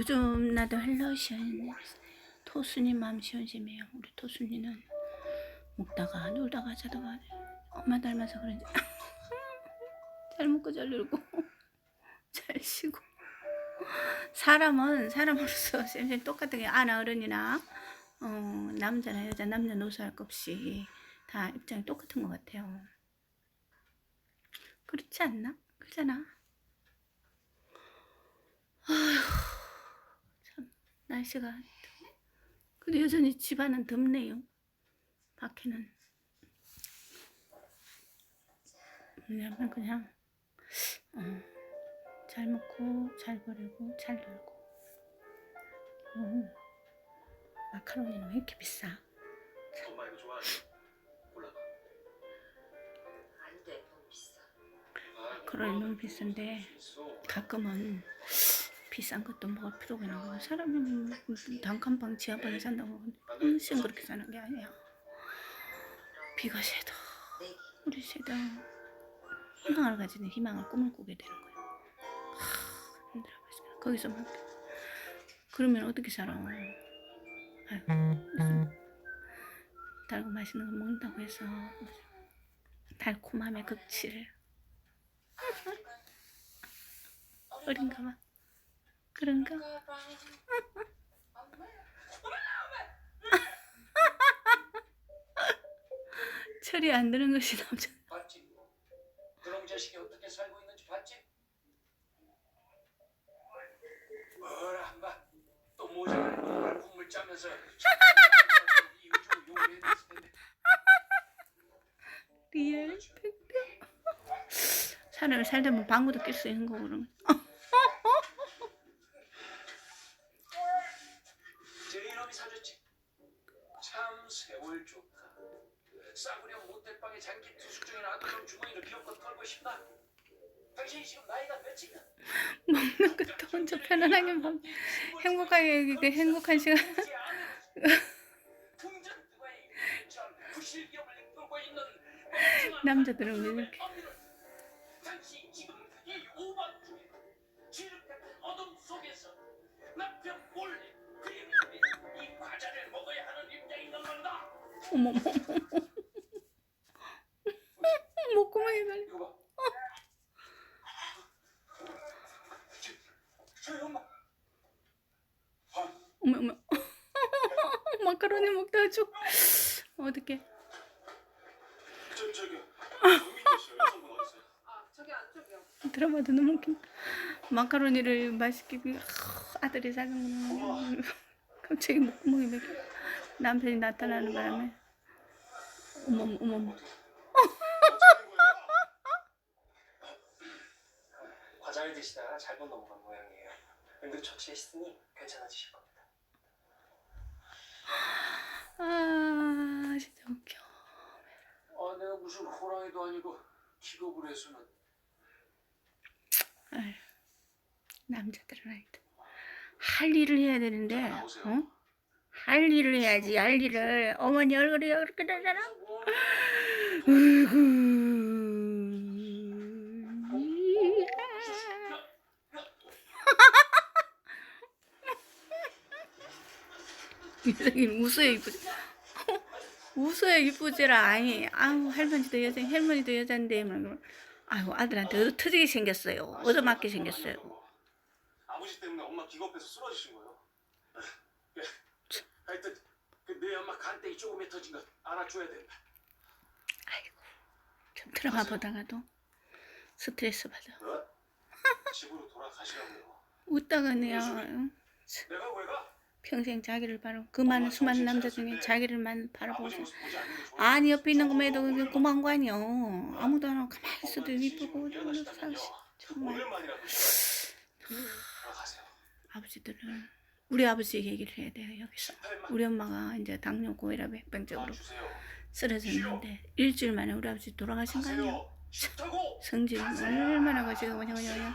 요즘 나도 헬로션 토순이 마음 시원심해요. 우리 토순이는 먹다가 놀다가 자다가 엄마 닮아서 그런지 잘 먹고 잘 놀고 잘 쉬고 사람은 사람으로서 쌤쌤 똑같은 게 아나 어른이나 어, 남자나 여자 남녀 노소할 것 없이 다 입장이 똑같은 것 같아요. 그렇지 않나? 그렇잖아. 아휴 참 날씨가 근데 여전히 집안은 덥네요. 밖에는 왜냐면 그냥 어, 잘 먹고 잘 버리고 잘 놀고 어, 마카로니는 왜 이렇게 비싸? 엄마 이거 좋아하지? 골라봐. 안 돼, 너무 비싸. 아, 마카로니 너무 비싼데. 가끔은 비싼 것도 먹을 필요가 있는 거야. 사람이 뭐 단칸방 지하방에 산다고 평생 그렇게 사는 게 아니야. 비가 새도. 우리 새도 희망을 가지는 희망을 꿈을 꾸게 되는 거야. 하, 힘들어 버리겠어. 거기서만 그러면 어떻게 살아? 아유, 달고 맛있는 거 먹는다고 해서 달콤함의 극치를 어린가 봐. 그런가? 철이 안 드는 것이 남자. 봤지? 그놈 자식이 어떻게 살고 있는지 봤지? 안 봐. 또 놈을 콧물 짜면서. 리얼. 사람을 살다 보면 방구도 낄 수 있는 거고 거. 제 이놈이 사줬지. 참 세월 좋다. 싸구려 모텔방에 장기 투숙 중인 아들놈 주머니를 기어껏 털고 싶다. 당신이 지금 나이가 몇이냐? 먹는 것도 혼자 편안하게 먹. 행복하게 그 행복한 시간. 남자들은 왜 이렇게? 어머 어머. 이거 봐. 저, 저 엄마. 아, 어머 어머. 마카로니 먹다 가 죽. 어떡해. 저 저기 정민재 씨 여성분 어디 있어요? 아. 들어봐도 너무 웃긴다. 마카로니를 맛있게 그 하, 아들이 사는구나. 갑자기 목구멍이 몇 개. 남편이 나타나는 바람에. 어머 어머 어머, 어머. 과자를 드시다가 잘못 넘어간 모양이에요. 응급 처치했으니 괜찮아지실 겁니다. 아 진짜 웃겨. 아, 내가 무슨 호랑이도 아니고 기겁을 해서는 아휴, 남자들은 하여튼 할 일을 해야 되는데 어? 할 일을 해야지 할 일을 어머니 얼굴이 이렇게 되잖아 이상이 웃어야 이쁘지 웃어야 이쁘지라 아니 아우 할머니도 여자 할머니도 여잔데 막 아이고 아들한테 얻어 터지게 생겼어요 얻어 맞게 생겼어요 아버지 때문에 엄마 기겁해서 쓰러지신 거예요. 예. 하여튼 그내 엄마 간땡이 조금에 터진 거 알아줘야 된다. 좀 드라마 보다가도 스트레스 받아 어? 집으로 돌아가시라고요. 웃다가 내가 내가 왜 가? 평생 자기를 바라고 그 많은 수많은 남자 중에 자기를만 바라보고. 아니 옆에 있는 것만 해도 그게 고마운 거 아니여 아무도 안 하고 가만히 있어도 이쁘고 정말. 아버지들은 우리 아버지 얘기를 해야 돼요 여기서 우리 엄마가 이제 당뇨 고혈압 백병적으로 주세요. 쓰러졌는데 일주일 만에 우리 아버지 돌아가신 거 아니야. 성질 얼마나 거시고 뭐냐 뭐냐 뭐냐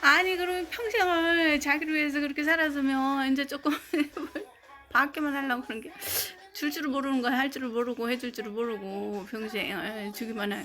아니 그러면 평생을 자기를 위해서 그렇게 살았으면 이제 조금 밖에만 하려고 그런 게 줄 줄을 모르는 거야. 할 줄을 모르고 해줄 줄을 모르고 평생 에, 주기만 해